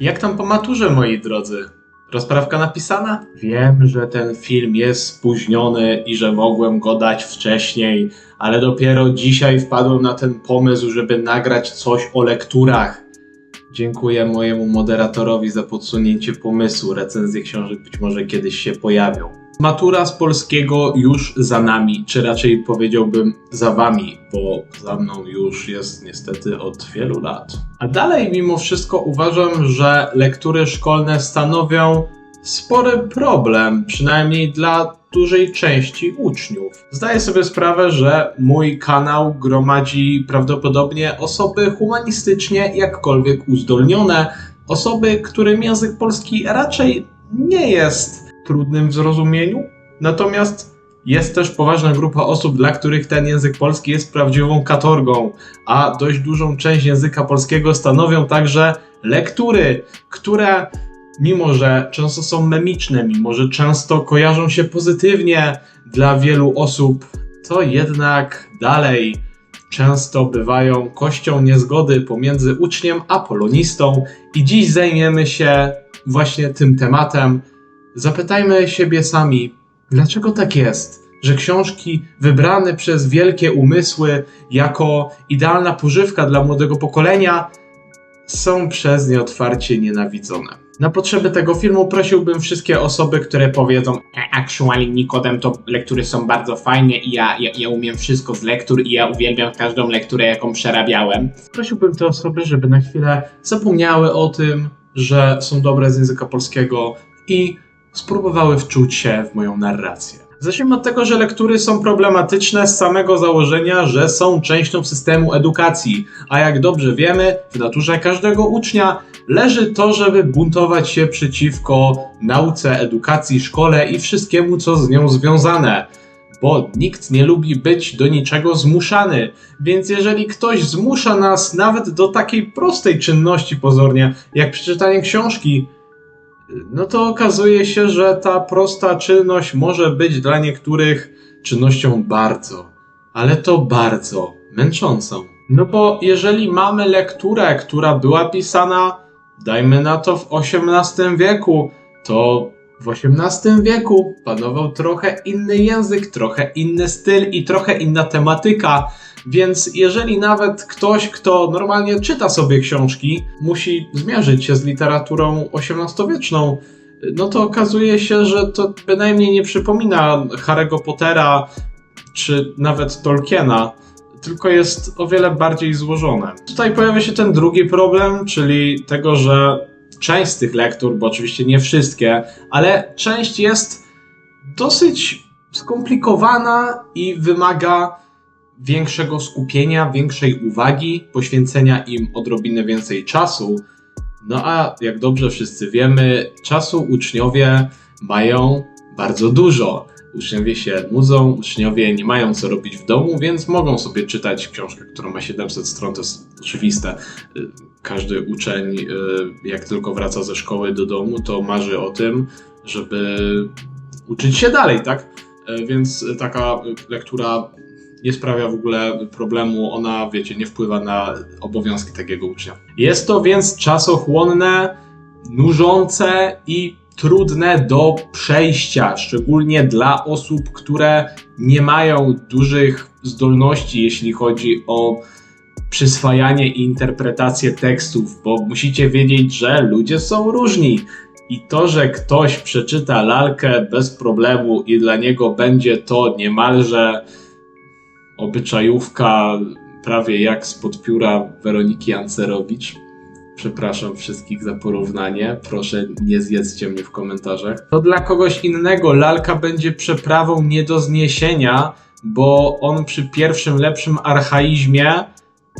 Jak tam po maturze, moi drodzy? Rozprawka napisana? Wiem, że ten film jest spóźniony i że mogłem go dać wcześniej, ale dopiero dzisiaj wpadłem na ten pomysł, żeby nagrać coś o lekturach. Dziękuję mojemu moderatorowi za podsunięcie pomysłu. Recenzje książek być może kiedyś się pojawią. Matura z polskiego już za nami, czy raczej powiedziałbym za wami, bo za mną już jest niestety od wielu lat. A dalej, mimo wszystko, uważam, że lektury szkolne stanowią spory problem, przynajmniej dla dużej części uczniów. Zdaję sobie sprawę, że mój kanał gromadzi prawdopodobnie osoby humanistycznie jakkolwiek uzdolnione, osoby, którym język polski raczej nie jest trudnym w zrozumieniu. Natomiast jest też poważna grupa osób, dla których ten język polski jest prawdziwą katorgą, a dość dużą część języka polskiego stanowią także lektury, które mimo że często są memiczne, mimo że często kojarzą się pozytywnie dla wielu osób, to jednak dalej często bywają kością niezgody pomiędzy uczniem a polonistą i dziś zajmiemy się właśnie tym tematem. Zapytajmy siebie sami, dlaczego tak jest, że książki wybrane przez wielkie umysły jako idealna pożywka dla młodego pokolenia są przez nie otwarcie nienawidzone. Na potrzeby tego filmu prosiłbym wszystkie osoby, które powiedzą "E, Actually Nikodem to lektury są bardzo fajne i ja, ja, ja umiem wszystko z lektur i ja uwielbiam każdą lekturę jaką przerabiałem. Prosiłbym te osoby, żeby na chwilę zapomniały o tym, że są dobre z języka polskiego i spróbowały wczuć się w moją narrację. Zacznijmy od tego, że lektury są problematyczne z samego założenia, że są częścią systemu edukacji, a jak dobrze wiemy, w naturze każdego ucznia leży to, żeby buntować się przeciwko nauce, edukacji, szkole i wszystkiemu, co z nią związane. Bo nikt nie lubi być do niczego zmuszany, więc jeżeli ktoś zmusza nas nawet do takiej prostej czynności pozornie, jak przeczytanie książki, no to okazuje się, że ta prosta czynność może być dla niektórych czynnością bardzo, ale to bardzo męczącą. No bo jeżeli mamy lekturę, która była pisana, dajmy na to w XVIII wieku, to w XVIII wieku panował trochę inny język, trochę inny styl i trochę inna tematyka. Więc jeżeli nawet ktoś, kto normalnie czyta sobie książki, musi zmierzyć się z literaturą XVIII-wieczną, no to okazuje się, że to bynajmniej nie przypomina Harry'ego Pottera czy nawet Tolkiena, tylko jest o wiele bardziej złożone. Tutaj pojawia się ten drugi problem, czyli tego, że część z tych lektur, bo oczywiście nie wszystkie, ale część jest dosyć skomplikowana i wymaga większego skupienia, większej uwagi, poświęcenia im odrobinę więcej czasu. No a jak dobrze wszyscy wiemy, czasu uczniowie mają bardzo dużo. Uczniowie się nudzą, uczniowie nie mają co robić w domu, więc mogą sobie czytać książkę, która ma 700 stron, to jest oczywiste. Każdy uczeń, y, jak tylko wraca ze szkoły do domu, to marzy o tym, żeby uczyć się dalej, tak? Y, Więc taka lektura nie sprawia w ogóle problemu, ona, wiecie, nie wpływa na obowiązki takiego ucznia. Jest to więc czasochłonne, nużące i trudne do przejścia, szczególnie dla osób, które nie mają dużych zdolności, jeśli chodzi o przyswajanie i interpretację tekstów, bo musicie wiedzieć, że ludzie są różni. I to, że ktoś przeczyta lalkę bez problemu i dla niego będzie to niemalże obyczajówka, prawie jak spod pióra Weroniki Ancerowicz. Przepraszam wszystkich za porównanie. Proszę, nie zjedzcie mnie w komentarzach. To dla kogoś innego lalka będzie przeprawą nie do zniesienia, bo on przy pierwszym lepszym archaizmie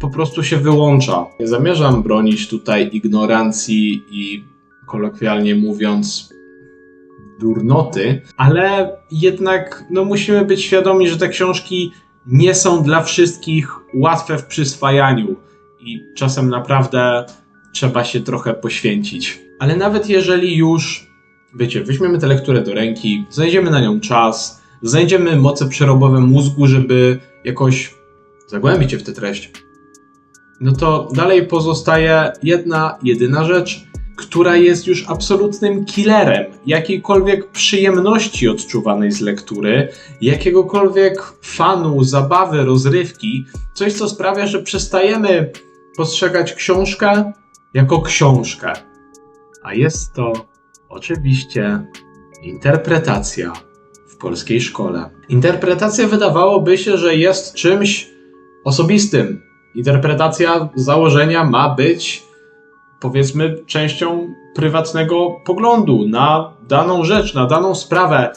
po prostu się wyłącza. Nie zamierzam bronić tutaj ignorancji i kolokwialnie mówiąc durnoty, ale jednak no, musimy być świadomi, że te książki nie są dla wszystkich łatwe w przyswajaniu i czasem naprawdę trzeba się trochę poświęcić. Ale nawet jeżeli już, wiecie, weźmiemy tę lekturę do ręki, znajdziemy na nią czas, znajdziemy moce przerobowe mózgu, żeby jakoś zagłębić się w tę treść, no to dalej pozostaje jedna, jedyna rzecz, która jest już absolutnym killerem jakiejkolwiek przyjemności odczuwanej z lektury, jakiegokolwiek fanu, zabawy, rozrywki, coś co sprawia, że przestajemy postrzegać książkę jako książkę. A jest to oczywiście interpretacja w polskiej szkole. Interpretacja wydawałoby się, że jest czymś osobistym. Interpretacja założenia ma być, powiedzmy, częścią prywatnego poglądu na daną rzecz, na daną sprawę.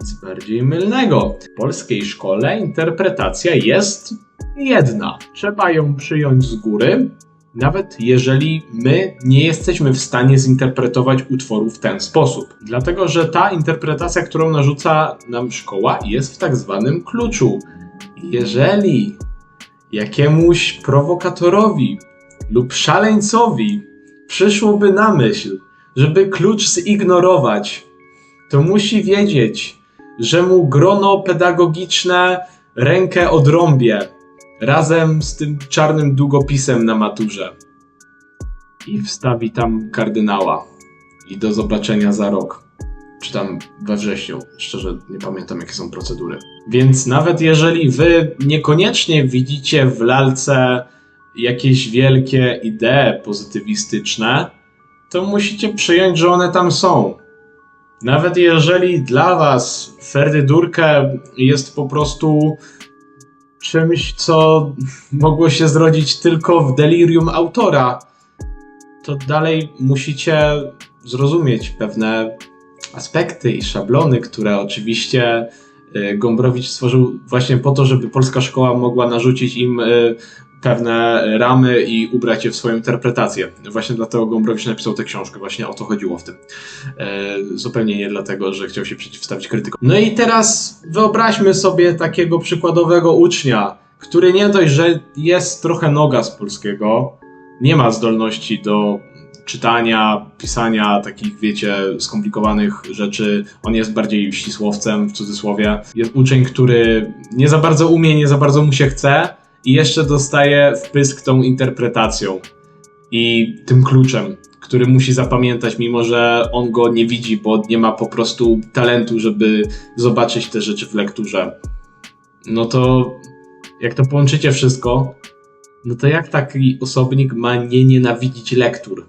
Nic bardziej mylnego. W polskiej szkole interpretacja jest jedna. Trzeba ją przyjąć z góry, nawet jeżeli my nie jesteśmy w stanie zinterpretować utworu w ten sposób. Dlatego, że ta interpretacja, którą narzuca nam szkoła, jest w tak zwanym kluczu. Jeżeli jakiemuś prowokatorowi lub szaleńcowi przyszłoby na myśl, żeby klucz zignorować, to musi wiedzieć, że mu grono pedagogiczne rękę odrąbie razem z tym czarnym długopisem na maturze i wstawi tam kardynała. I do zobaczenia za rok. Czy tam we wrześniu. Szczerze nie pamiętam, jakie są procedury. Więc nawet jeżeli wy niekoniecznie widzicie w lalce jakieś wielkie idee pozytywistyczne, to musicie przyjąć, że one tam są. Nawet jeżeli dla was Ferdydurkę jest po prostu czymś, co mogło się zrodzić tylko w delirium autora, to dalej musicie zrozumieć pewne aspekty i szablony, które oczywiście y, Gombrowicz stworzył właśnie po to, żeby polska szkoła mogła narzucić im y, pewne ramy i ubrać je w swoją interpretację. Właśnie dlatego Gombrowicz napisał tę książkę, właśnie o to chodziło w tym. E, zupełnie nie dlatego, że chciał się przeciwstawić krytykom. No i teraz wyobraźmy sobie takiego przykładowego ucznia, który nie dość, że jest trochę noga z polskiego, nie ma zdolności do czytania, pisania takich, wiecie, skomplikowanych rzeczy. On jest bardziej ścisłowcem, w cudzysłowie. Jest uczeń, który nie za bardzo umie, nie za bardzo mu się chce i jeszcze dostaje wpysk tą interpretacją i tym kluczem, który musi zapamiętać, mimo że on go nie widzi, bo nie ma po prostu talentu, żeby zobaczyć te rzeczy w lekturze. No to jak to połączycie wszystko, no to jak taki osobnik ma nie nienawidzić lektur?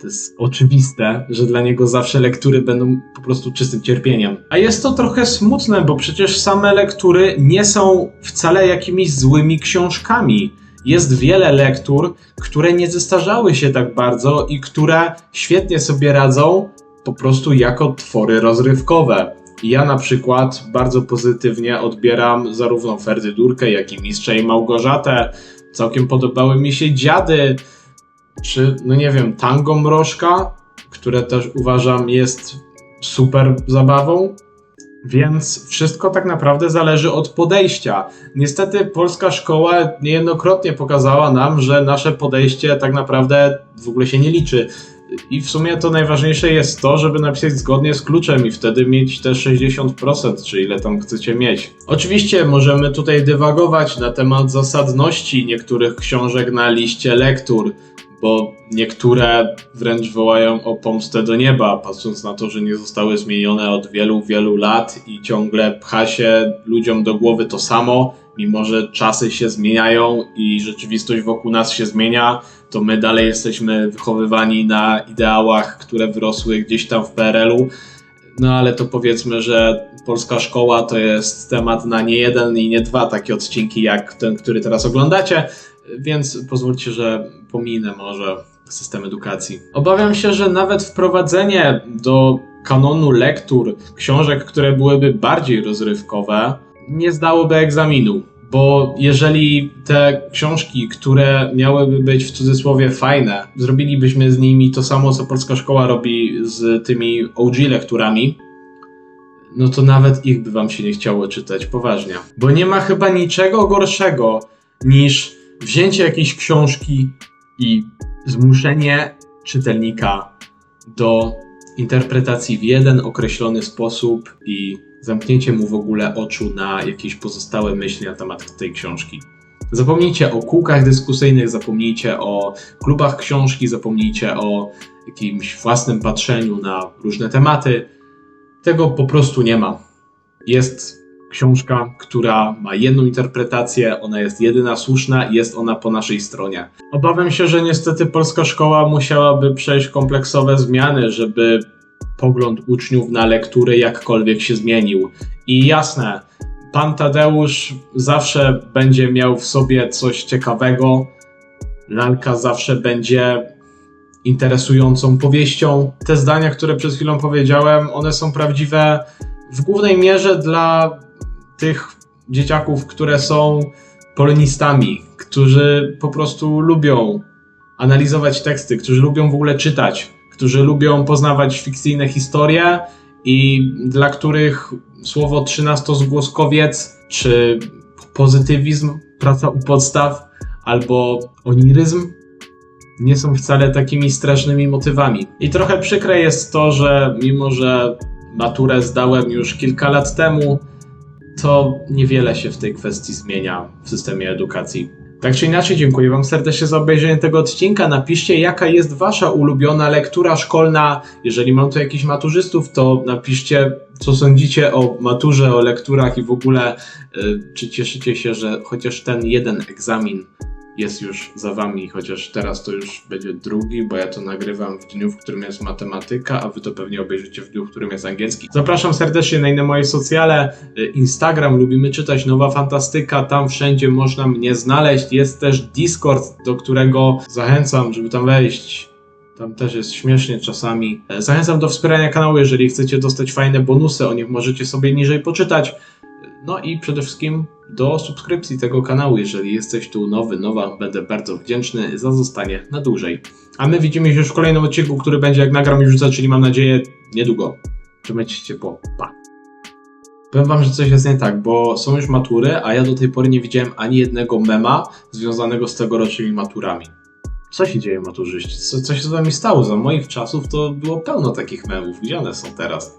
To jest oczywiste, że dla niego zawsze lektury będą po prostu czystym cierpieniem. A jest to trochę smutne, bo przecież same lektury nie są wcale jakimiś złymi książkami. Jest wiele lektur, które nie zestarzały się tak bardzo i które świetnie sobie radzą po prostu jako twory rozrywkowe. Ja na przykład bardzo pozytywnie odbieram zarówno Ferdydurkę, jak i Mistrza i Małgorzatę. Całkiem podobały mi się dziady, czy, no nie wiem, tango mrożka, które też uważam jest super zabawą. Więc wszystko tak naprawdę zależy od podejścia. Niestety polska szkoła niejednokrotnie pokazała nam, że nasze podejście tak naprawdę w ogóle się nie liczy. I w sumie to najważniejsze jest to, żeby napisać zgodnie z kluczem i wtedy mieć te 60%, czy ile tam chcecie mieć. Oczywiście możemy tutaj dywagować na temat zasadności niektórych książek na liście lektur bo niektóre wręcz wołają o pomstę do nieba, patrząc na to, że nie zostały zmienione od wielu, wielu lat i ciągle pcha się ludziom do głowy to samo, mimo że czasy się zmieniają i rzeczywistość wokół nas się zmienia, to my dalej jesteśmy wychowywani na ideałach, które wyrosły gdzieś tam w PRL-u. No ale to powiedzmy, że polska szkoła to jest temat na nie jeden i nie dwa takie odcinki jak ten, który teraz oglądacie, więc pozwólcie, że pominę może system edukacji. Obawiam się, że nawet wprowadzenie do kanonu lektur książek, które byłyby bardziej rozrywkowe, nie zdałoby egzaminu. Bo jeżeli te książki, które miałyby być w cudzysłowie fajne, zrobilibyśmy z nimi to samo, co polska szkoła robi z tymi OG lekturami, no to nawet ich by wam się nie chciało czytać poważnie. Bo nie ma chyba niczego gorszego niż wzięcie jakiejś książki i zmuszenie czytelnika do interpretacji w jeden określony sposób i zamknięcie mu w ogóle oczu na jakieś pozostałe myśli na temat tej książki. Zapomnijcie o kółkach dyskusyjnych, zapomnijcie o klubach książki, zapomnijcie o jakimś własnym patrzeniu na różne tematy. Tego po prostu nie ma. Jest książka, która ma jedną interpretację, ona jest jedyna słuszna i jest ona po naszej stronie. Obawiam się, że niestety polska szkoła musiałaby przejść kompleksowe zmiany, żeby pogląd uczniów na lektury jakkolwiek się zmienił. I jasne, pan Tadeusz zawsze będzie miał w sobie coś ciekawego, lalka zawsze będzie interesującą powieścią. Te zdania, które przed chwilą powiedziałem, one są prawdziwe w głównej mierze dla tych dzieciaków, które są polonistami, którzy po prostu lubią analizować teksty, którzy lubią w ogóle czytać, którzy lubią poznawać fikcyjne historie i dla których słowo trzynastozgłoskowiec czy pozytywizm, praca u podstaw albo oniryzm nie są wcale takimi strasznymi motywami. I trochę przykre jest to, że mimo, że maturę zdałem już kilka lat temu, to niewiele się w tej kwestii zmienia w systemie edukacji. Tak czy inaczej, dziękuję Wam serdecznie za obejrzenie tego odcinka. Napiszcie, jaka jest Wasza ulubiona lektura szkolna. Jeżeli mam tu jakichś maturzystów, to napiszcie, co sądzicie o maturze, o lekturach i w ogóle, y, czy cieszycie się, że chociaż ten jeden egzamin jest już za Wami, chociaż teraz to już będzie drugi, bo ja to nagrywam w dniu, w którym jest matematyka, a Wy to pewnie obejrzycie w dniu, w którym jest angielski. Zapraszam serdecznie na inne moje socjale. Y, Instagram, lubimy czytać Nowa Fantastyka, tam wszędzie można mnie znaleźć. Jest też Discord, do którego zachęcam, żeby tam wejść. Tam też jest śmiesznie czasami. E, Zachęcam do wspierania kanału, jeżeli chcecie dostać fajne bonusy, o nich możecie sobie niżej poczytać. No i przede wszystkim do subskrypcji tego kanału. Jeżeli jesteś tu nowy, nowa, będę bardzo wdzięczny za zostanie na dłużej. A my widzimy się już w kolejnym odcinku, który będzie jak nagram już rzucę, czyli mam nadzieję niedługo. Trzymajcie się ciepło. Pa. Powiem wam, że coś jest nie tak, bo są już matury, a ja do tej pory nie widziałem ani jednego mema związanego z tegorocznymi maturami. Co się dzieje, maturzyści? Co, co się z wami stało? Za moich czasów to było pełno takich memów. Gdzie one są teraz?